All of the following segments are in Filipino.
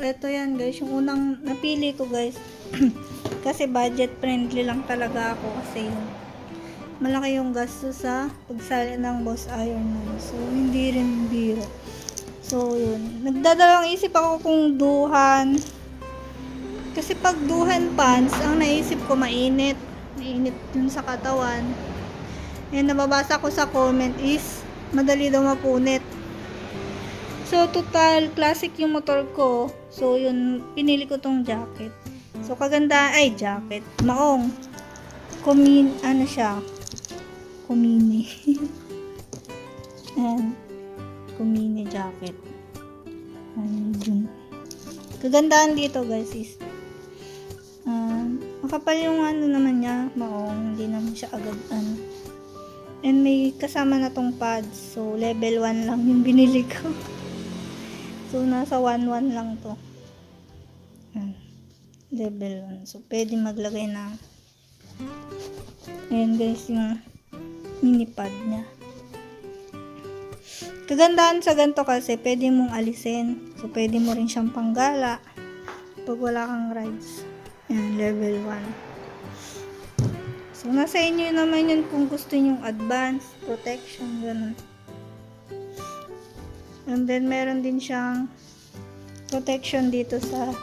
eto yan guys, yung unang napili ko guys. kasi budget friendly lang talaga ako kasi yung malaki yung gasto sa pagsali ng boss iron nun. So, hindi rin biro. So, yun. Nagdadalawang isip ako kung duhan. Kasi pag duhan pants, ang naisip ko mainit. Mainit dun sa katawan. And nababasa ko sa comment is, madali daw mapunit. So, total, classic yung motor ko. So, yun, pinili ko tong jacket. So, kaganda, ay, jacket. Maong. Kumin, ano siya? Kumini. Ayan. Kumini jacket. Ayan, yun. Kagandaan dito, guys, is, um, makapal yung ano naman niya, maong, hindi naman siya agad, ano. And may kasama na tong pads. So, level 1 lang yung binili ko. So, nasa 1-1 lang to. Level 1. So, pwede maglagay na. Ayan guys, yung mini pad niya. Kagandaan sa ganito kasi, pwede mong alisin. So, pwede mo rin siyang panggala. Pag wala kang rides. Ayan, level 1. So, nasa inyo naman yun kung gusto nyo advanced protection, ganun. And then, meron din siyang protection dito sa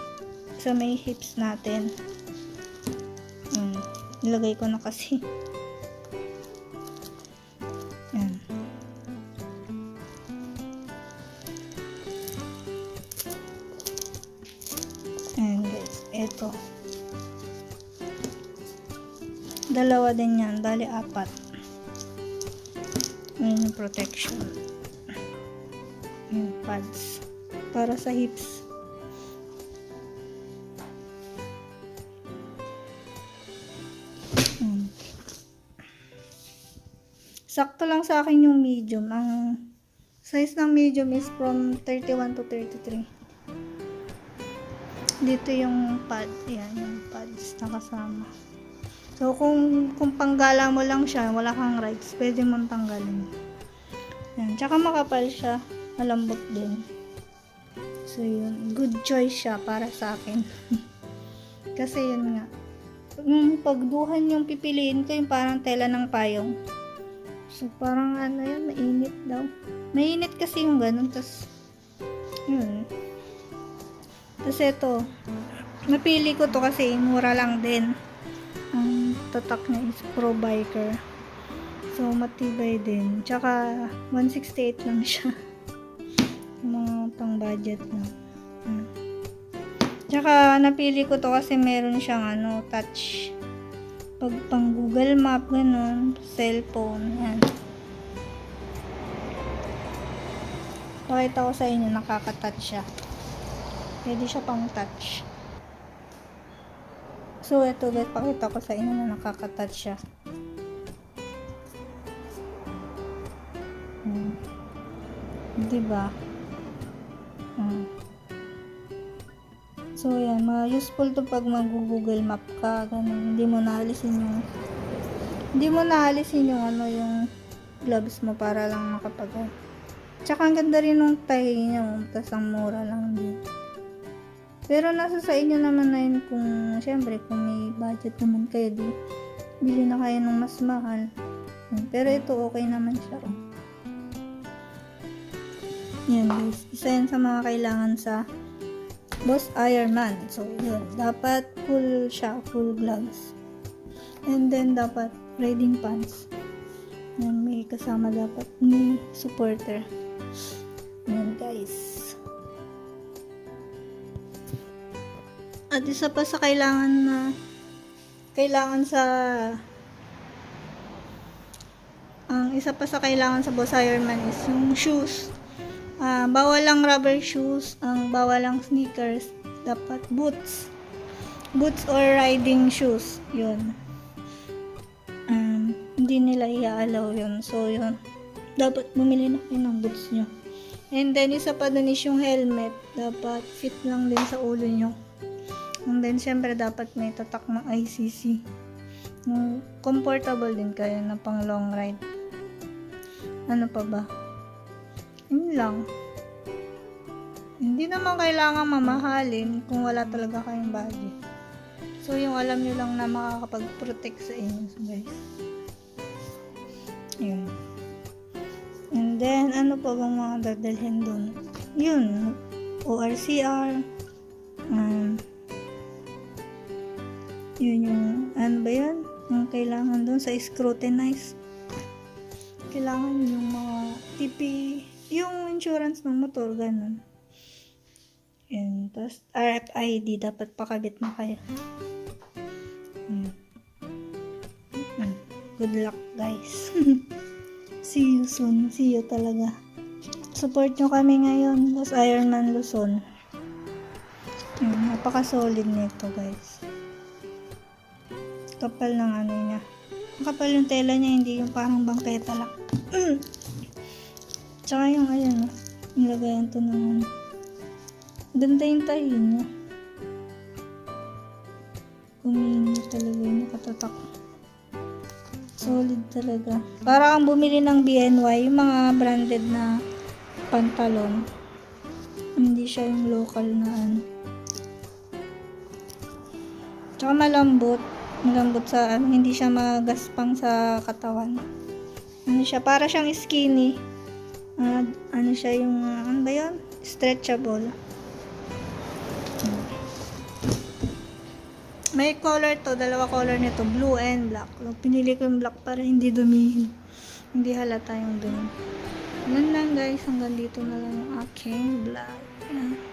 sa may hips natin. Hmm. Nilagay ko na kasi. Yan. Ayan guys. Ito. Dalawa din yan. Bali, apat. Ayan yung protection. Ayan, pads. Para sa hips. Ayan. Sakto lang sa akin yung medium. Ang size ng medium is from 31 to 33. Dito yung pad. Ayan, yung pads na kasama. So, kung, kung panggala mo lang siya, wala kang rights, pwede mong tanggalin. Yan. Tsaka makapal siya. Malambot din. So, yun. Good choice siya para sa akin. Kasi yun nga. Yung pagduhan yung pipiliin ko, yung parang tela ng payong. So, parang ano yun, mainit daw. Mainit kasi yung ganun. Tapos, yun. Tapos ito, napili ko to kasi mura lang din. Ang tatak niya is Pro Biker. So, matibay din. Tsaka, 168 lang siya. Pang budget na. Hmm. Tsaka, napili ko to kasi meron siyang ano, touch. Pag pang Google Map, ganun, cellphone, yan. Pakita ko sa inyo, nakaka-touch siya. Pwede siya pang touch. So, ito guys, pakita ko sa inyo na nakaka-touch siya. Hmm. Diba? Hmm. So, yan. Mga useful to pag mag-google map ka. Ganun. Hindi mo naalisin yung hindi mo naalisin yung ano, yung gloves mo para lang makapag Tsaka ang ganda rin ng tie niya. Tapos ang mura lang din. Pero nasa sa inyo naman na yun kung, syempre, kung may budget naman kayo, di, bili na kayo ng mas mahal. Pero ito, okay naman siya. oh. Yan guys, isa yan sa mga kailangan sa Boss Ironman. So, yun. Dapat full siya, full gloves. And then, dapat riding pants. Yan, may kasama dapat ni supporter. Yan guys. At isa pa sa kailangan na kailangan sa ang isa pa sa kailangan sa Boss Ironman is yung shoes. Ah, bawal lang rubber shoes, ang bawal lang sneakers, dapat boots. Boots or riding shoes, yun. Um, hindi nila i-allow yun. So, yun. Dapat bumili na kayo ng boots nyo. And then, isa pa dun is yung helmet. Dapat fit lang din sa ulo nyo. And then, syempre, dapat may tatak ng ICC. Yung comfortable din kayo na pang long ride. Ano pa ba? Yun lang. Hindi naman kailangan mamahalin kung wala talaga kayong budget. So, yung alam nyo lang na makakapag-protect sa inyo, guys. Yun. And then, ano pa bang mga dadalhin doon? Yun. ORCR. Um, yun yung, ano ba yun? Yung kailangan doon sa scrutinize. Kailangan yung mga TP, yung insurance ng motor, ganun. Yun. Tapos, RFID, dapat pakabit mo kayo. Hmm. Hmm. Good luck, guys. See you soon. See you talaga. Support nyo kami ngayon. Tapos Ironman Luzon. Yun, napaka-solid nito, guys. Kapal ng ano niya. Ang kapal yung tela niya, hindi yung parang bangketa lang. Tsaka yung ayan, oh. Nilagayan to ng ano. Ganda yung tahi niya. Kumini talaga yung nakatatak. Solid talaga. Para kang bumili ng BNY, yung mga branded na pantalon. Hindi siya yung local na ano. Tsaka malambot. Malambot sa ano, hindi siya magaspang sa katawan. Ano siya, para siyang skinny. Ah, ano siya yung, ah, ano ba yun? Stretchable. May color to, dalawa color nito, blue and black. Pinili ko yung black para hindi dumihin. Hindi halata yung dumi. Ganun lang guys, hanggang dito na lang yung aking vlog. Ayan.